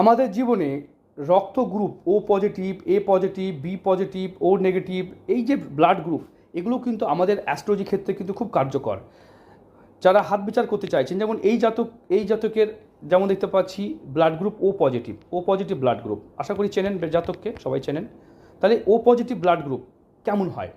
আমাদের জীবনে রক্ত group O positive A positive B positive O negative এই যে ব্লাড গ্রুপ এগুলো কিন্তু আমাদের অ্যাস্ট্রোলজি ক্ষেত্রে কিন্তু খুব কার্যকর। যারা হাত বিচার করতে চাইছেন, যেমন এই জাতক, এই জাতকের যেমন দেখতে পাচ্ছি blood group O positive O positive blood group আশা করি চেনেন জাতককে, সবাই চেনেন। তাহলে ও পজিটিভ ব্লাড গ্রুপ কেমন হয়?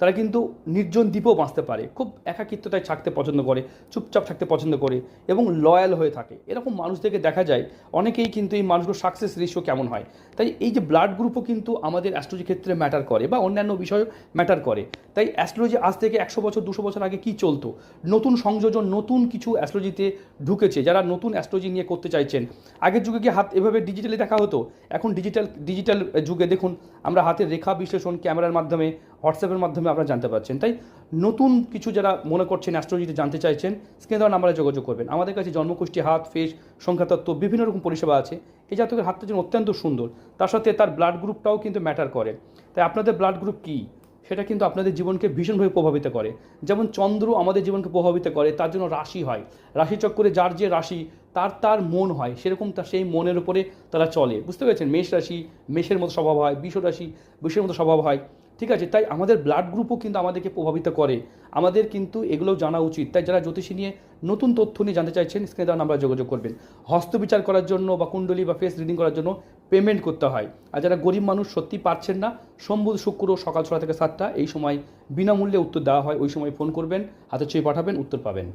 তারা কিন্তু নির্জন দ্বীপেও বাঁচতে পারে। খুব একাকিত্বতায় থাকতে পছন্দ করে, চুপচাপ থাকতে পছন্দ করে এবং লয়াল হয়ে থাকে। এরকম মানুষদেরকে দেখা যায়, অনেকেই কিন্তু এই মানুষগুলোর সাকসেস রেশিও কেমন হয়? তাই এই যে ব্লাড গ্রুপও কিন্তু আমাদের অ্যাস্ট্রোলজি ক্ষেত্রে ম্যাটার করে বা অন্যান্য বিষয়েও ম্যাটার করে। তাই অ্যাস্ট্রোলজি আজ থেকে একশো বছর, দুশো বছর আগে কি চলতো? নতুন সংযোজন, নতুন কিছু অ্যাস্ট্রোলজিতে ঢুকেছে। যারা নতুন অ্যাস্ট্রোলজি নিয়ে করতে চাইছেন, আগের যুগে কি হাত এভাবে ডিজিটালি দেখা হতো? এখন ডিজিটাল ডিজিটাল যুগে দেখুন, আমরা হাতের রেখা বিশ্লেষণ, ক্যামেরার মাধ্যমে হোয়াটসঅ্যাপের মাধ্যমে আপনারা জানতে পারছেন। তাই নতুন কিছু যারা মনে করছেন অ্যাস্ট্রোলজিতে জানতে চাইছেন, স্ক্রিনে দেওয়া নাম্বারে যোগাযোগ করবেন। আমাদের কাছে জন্মকুষ্টি হাত ফেস সংখ্যাতত্ত্ব, বিভিন্ন রকম পরিষেবা আছে। এই জাতকের হাতটা যেন অত্যন্ত সুন্দর। তার সাথে তার ব্লাড গ্রুপটাও কিন্তু ম্যাটার করে। তাই আপনাদের ব্লাড গ্রুপ কী? সেটা কিন্তু আপনাদের জীবনকে ভীষণভাবে প্রভাবিত করে। যেমন চন্দ্র আমাদের জীবনকে প্রভাবিত করে, তার জন্য রাশি হয়। রাশিচক্রে যার যে রাশি, তার তার মন হয়। সেরকম তার সেই মনের উপরে তারা চলে। বুঝতে পেরেছেন? মেষ রাশি, মেষের মতো স্বভাব হয়, বিষ রাশি, বিষের মতো স্বভাব হয়। ঠিক আছে, তাই আমাদের ব্লাড গ্রুপও কিন্তু আমাদেরকে প্রভাবিত করে। আমাদের কিন্তু এগুলোও জানা উচিত। তাই যারা জ্যোতিষী নিয়ে নতুন তথ্য নিয়ে জানতে চাইছেন স্ক্রিনে দেওয়া নাম্বার যোগাযোগ করবেন। হস্তবিচার করার জন্য বা কুণ্ডলী বা ফেস রিডিং করার জন্য পেমেন্ট করতে হয়। আর যারা গরিব মানুষ সত্যি পারছেন না সোমবুধ শুক্র, সকাল ছটা থেকে সাতটা, এই সময় বিনামূল্যে উত্তর দেওয়া হয়। ওই সময় ফোন করবেন, হাতে ছবি পাঠাবেন, উত্তর পাবেন।